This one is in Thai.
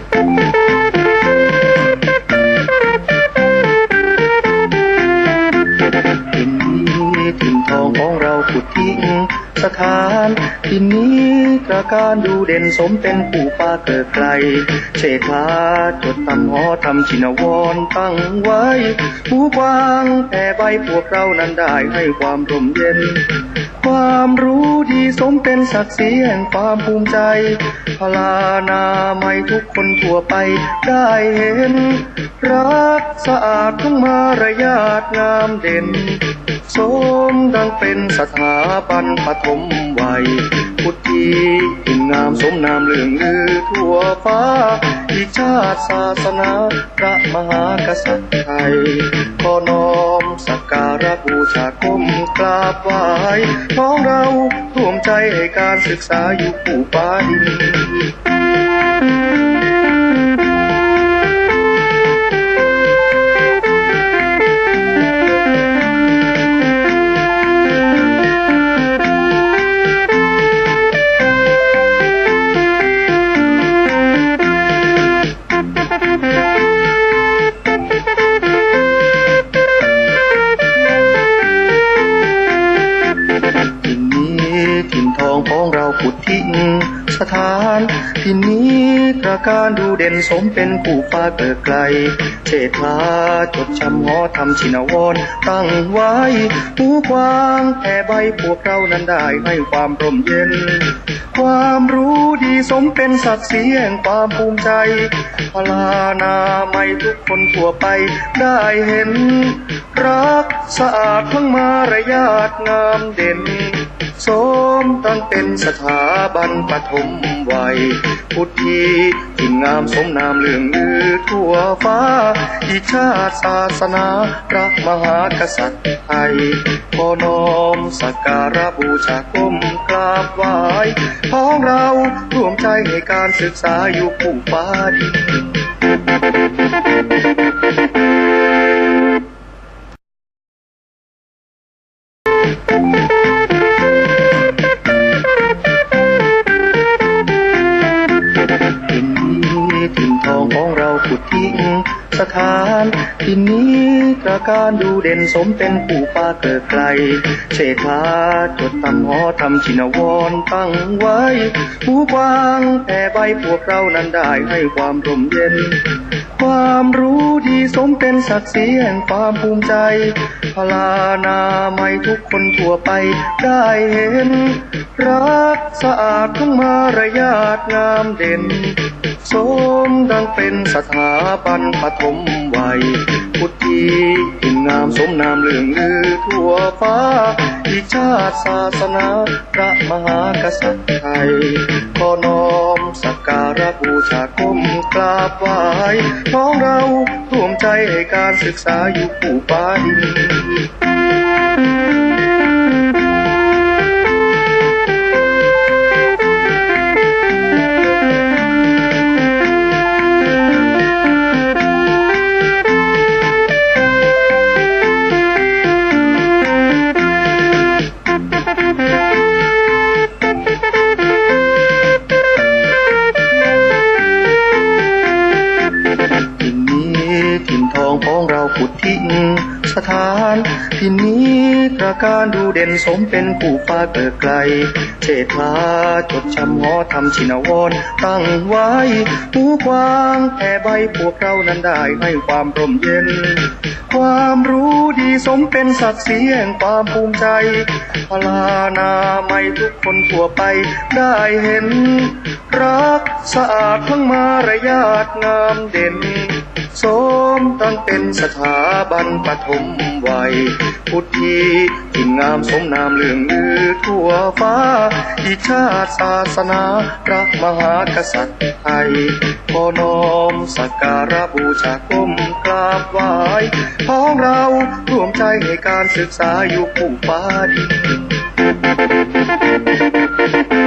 Thank you. สถานถิ่นนี้ตราการดูเด่นสมเป็นผู้ป้าเกิดไกลเชษฐาจดตำหอทำชินวรตั้งไว้หูกว้างแผ่ใบพวกเรานั้นได้ให้ความร่มเย็น ความรู้ดีสมเป็นศักดิ์ศรีแห่งความภูมิใจ พลานาไม่ทุกคนทั่วไปได้เห็น รักสะอาดทั้งมารยาทงามเด่น สมดังเป็นสถาบันปฐมวัยพุทธีคุณงงามสมนามเลื่องลือทั่วฟ้า อีกชาติศาสนาพระมหากษัตริย์ไทยขอน้อมสักการะบูชาก้มกราบไหว้ท้องเราร่วมใจให้การศึกษาอยู่ผู้ฟ้าดินถิ่นานถิ่นนี้ตราการดูเด่นสมเป็นผู้ฟ้าเกิดไกลเชษฐาจดจำหอทำชินวรตั้งไว้หูกว้างแผ่ใบพวกเรานั้นได้ให้ความร่มเย็น ความรู้ดีสมเป็นศักดิ์ศรีแห่งความภูมิใจพลานาไม่ทุกคนทั่วไปได้เห็น รักสะอาดทั้งมารยาทงามเด่น สมตั้งเป็นสถาบันปฐมวัย พุทธีที่งามสมนามเลื่องลือทั่วฟ้าอีกชาติศาสนาพระมหากษัตริย์ไทยขอน้อมสักการะบูชาก้มกราบไหว้พ้องเราร่วมใจให้การศึกษาอยู่ผู้ฟ้าดิน ทองของเราขุดทิ้งสถานถิ่นนี้ตราการดูเด่นสมเป็นผู้ป้าเกิดไกลเชษฐาจดตำหอทำชินวรตั้งไว้หูกว้างแผ่ใบพวกเรานั้นได้ให้ความร่มเย็น ความรู้ดีสมเป็นศักดิ์ศรีแห่งความภูมิใจพลานาไม่ทุกคนทั่วไปได้เห็นรัก สะอาดทั้งมารยาทงามเด่นสมดังเป็นสถาบันปฐมวัย พุทธียิ่งามสมนามเลื่องลือทั่วฟ้าอีชาติศาสนาพระมหากษัตริย์ไทยขอน้อมสักการะบูชาก้มกราบไหว้พ้องเราร่วมใจให้การศึกษาอยู่ผู้ฟ้า สถานถิ่นนี้ตราการดูเด่นสมเป็นผู้ฟ้าเกิดไกลเชษฐาจดจำหอทำชินวรตั้งไว้หูกว้างแผ่ใบพวกเรานั้นได้ให้ความร่มเย็น ความรู้ดีสมเป็นศักดิ์ศรีแห่งความภูมิใจพลานาไม่ทุกคนทั่วไปได้เห็น รักสะอาดทั้งมารยาทงามเด่น สมตั้งเป็นสถาบันปฐมวัย พุทธียิ่งงามสมนามเลื่องลือทั่วฟ้าอีกชาติศาสนาพระมหากษัตริย์ไทยขอน้อมสักการะบูชาก้มกราบไหว้พ้องเราร่วมใจให้การศึกษาอยู่ผู้ฟ้าดิน